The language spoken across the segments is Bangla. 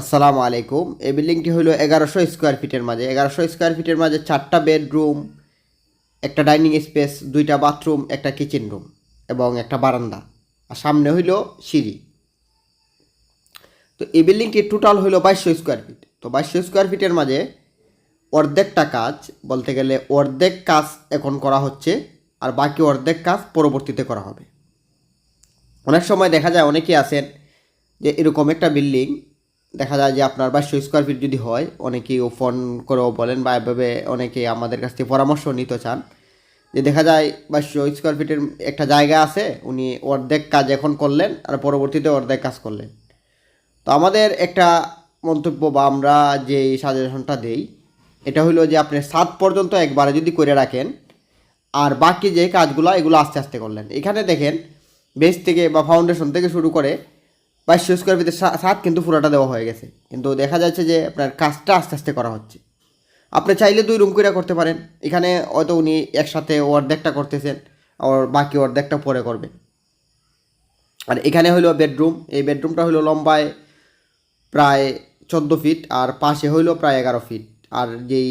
আসসালামু আলাইকুম। এই বিল্ডিংটি হলো এগারোশো স্কোয়ার ফিটের মাঝে। এগারোশো স্কোয়ার ফিটের মাঝে চারটা বেডরুম, একটা ডাইনিং স্পেস, দুইটা বাথরুম, একটা কিচেন রুম এবং একটা বারান্দা। আর সামনে হইল সিঁড়ি। তো এই বিল্ডিংটি টোটাল হইল বাইশশো স্কোয়ার ফিট। তো বাইশশো স্কোয়ার ফিটের মাঝে অর্ধেকটা কাজ, বলতে গেলে অর্ধেক কাজ এখন করা হচ্ছে আর বাকি অর্ধেক কাজ পরবর্তীতে করা হবে। অনেক সময় দেখা যায়, অনেকেই আছেন যে এরকম একটা বিল্ডিং দেখা যায় যে আপনার বাইশশো স্কোয়ার ফিট যদি হয়, অনেকেই ফোন করেও বলেন বা এভাবে অনেকে আমাদের কাছ থেকে পরামর্শ নিতে চান। যে দেখা যায় বাইশশো স্কোয়ার ফিটের একটা জায়গা আছে, উনি অর্ধেক কাজ এখন করলেন আর পরবর্তীতে অর্ধেক কাজ করলেন। তো আমাদের একটা মন্তব্য বা আমরা যে সাজেশনটা দেই, এটা হলো যে আপনি সাত পর্যন্ত একবারে যদি করে রাখেন, আর বাকি যে কাজগুলো, এগুলো আস্তে আস্তে করলেন। এখানে দেখেন বেস থেকে বা ফাউন্ডেশন থেকে শুরু করে বাইশশো স্কোয়ার ফিটের সাত কিন্তু পুরোটা দেওয়া হয়ে গেছে। কিন্তু দেখা যাচ্ছে যে আপনার কাজটা আস্তে আস্তে করা হচ্ছে। আপনি চাইলে দুই রুম করে করতে পারেন। এখানে হয়তো উনি একসাথে অর্ধেকটা করতেছেন আর বাকি অর্ধেকটা পরে করবেন। আর এখানে হলো বেডরুম এই বেডরুমটা হলো লম্বায় প্রায় চোদ্দ ফিট আর পাশে হইল প্রায় এগারো ফিট আর যেই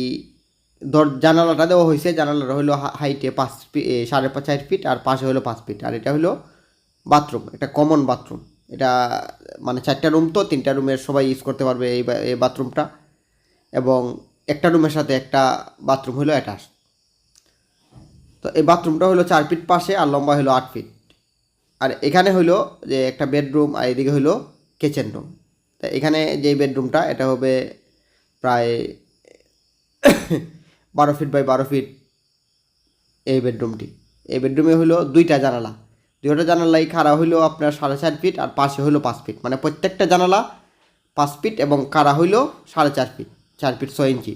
দর জানালাটা দেওয়া হয়েছে জানালাটা হইল হাইটে পাঁচ সাড়ে পাঁচ চার ফিট আর পাশে হলো পাঁচ ফিট আর এটা হলো বাথরুম একটা কমন বাথরুম এটা মানে চারটা রুম তো, তিনটা রুমের সবাই ইউজ করতে পারবে এই বাথরুমটা এবং একটা রুমের সাথে একটা বাথরুম হলো অ্যাটাচ তো এই বাথরুমটা হলো চার ফিট পাশে আর লম্বা হলো আট ফিট আর এখানে হলো যে একটা বেডরুম আর এদিকে হলো কিচেন রুম তা এখানে যে বেডরুমটা এটা হবে প্রায় বারো ফিট বাই বারো ফিট এই বেডরুমটি এই বেডরুমে হলো দুইটা জানালা। দুইটা জানালাই খাড়া হইল আপনার সাড়ে চার ফিট আর পাশে হইল পাঁচ ফিট মানে প্রত্যেকটা জানালা পাঁচ ফিট এবং কারা হইল সাড়ে চার ফিট চার ফিট ছয় ইঞ্চি।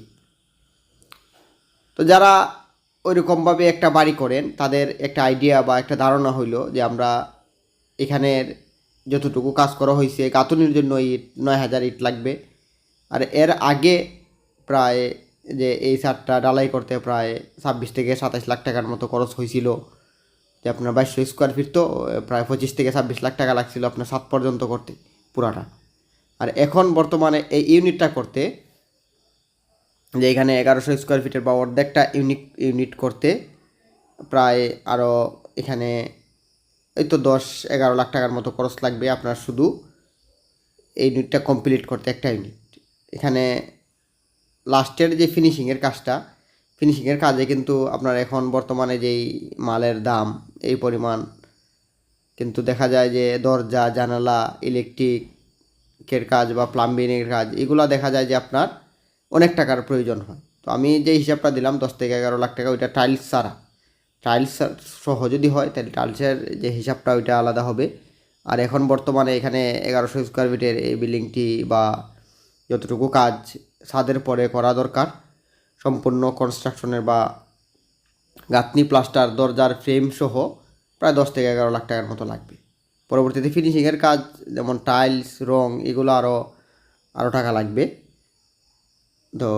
তো যারা ওইরকমভাবে একটা বাড়ি করেন, তাদের একটা আইডিয়া বা একটা ধারণা হইল যে আমরা এখানের যতটুকু কাজ করা হয়েছে, গাঁথনির জন্য ইট নয় হাজার ইট লাগবে। আর এর আগে প্রায় যে এই সারটা ডালাই করতে প্রায় ছাব্বিশ থেকে সাতাশ লাখ টাকার মতো খরচ হয়েছিল। যে আপনার বাইশশো স্কোয়ার ফিট তো প্রায় পঁচিশ থেকে ছাব্বিশ লাখ টাকা লাগছিল আপনার সাত পর্যন্ত করতে, পুরাটা। আর এখন বর্তমানে এই ইউনিটটা করতে, যে এখানে এগারোশো স্কোয়ার ফিটের বা অর্ধেকটা ইউনিট ইউনিট করতে, প্রায় আরও এখানে এই তো দশ এগারো লাখ টাকার মতো খরচ লাগবে আপনার শুধু এই ইউনিটটা কমপ্লিট করতে একটা ইউনিট। এখানে লাস্টের যে ফিনিশিংয়ের কাজটা ফিনিশিংয়ের কাজে কিন্তু আপনার এখন বর্তমানে যেই মালের দাম, এই পরিমাণ, কিন্তু দেখা যায় যে দরজা, জানালা ইলেকট্রিকের কাজ বা প্লাম্বিংয়ের কাজ, এগুলো দেখা যায় যে আপনার অনেক টাকার প্রয়োজন হয়। তো আমি যে হিসাবটা দিলাম, দশ থেকে এগারো লাখ টাকা, ওইটা টাইলস ছাড়া। টাইলস সহ যদি হয়, তাহলে টাইলসের যে হিসাবটা, ওইটা আলাদা হবে। আর এখন বর্তমানে এখানে এগারোশো স্কোয়ার ফিটের এই বিল্ডিংটি বা যতটুকু কাজ, ছাদের পরে করা দরকার। সম্পূর্ণ কনস্ট্রাকশনের বা গাঁথনি প্লাস্টার দরজার ফ্রেম সহ প্রায় দশ থেকে এগারো লাখ টাকার মতো লাগবে। পরবর্তীতে ফিনিশিংয়ের কাজ, যেমন টাইলস রং, এগুলো আরও আরও টাকা লাগবে। তো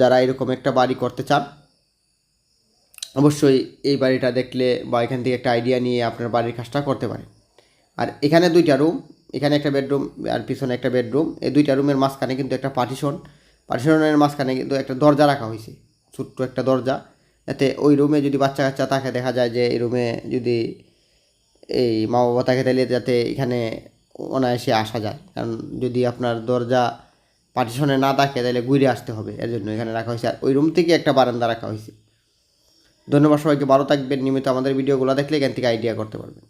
যারা এরকম একটা বাড়ি করতে চান, অবশ্যই এই বাড়িটা দেখলে বা এখান থেকে একটা আইডিয়া নিয়ে আপনার বাড়ির কাজটা করতে পারেন। আর এখানে দুইটা রুম এখানে একটা বেডরুম আর পিছনে একটা বেডরুম এই দুইটা রুমের মাঝখানে কিন্তু একটা পার্টিশন পার্টিশনের মাঝখানে কিন্তু একটা দরজা রাখা হয়েছে, ছোট্ট একটা দরজা। যাতে ওই রুমে যদি বাচ্চা কাচ্চা থাকে, দেখা যায় যে এই রুমে যদি এই মা বাবা থাকে, তাহলে যাতে এখানে অনায়াসে আসা যায়। কারণ যদি আপনার দরজা পার্টিশনে না থাকে, তাহলে ঘুরে আসতে হবে। এর জন্য এখানে রাখা হয়েছে। আর ওই রুম থেকে একটা বারান্দা রাখা হয়েছে। ধন্যবাদ সবাইকে, ভালো থাকবেন। নিয়মিত আমাদের ভিডিওগুলো দেখলে এখান থেকে আইডিয়া করতে পারবেন।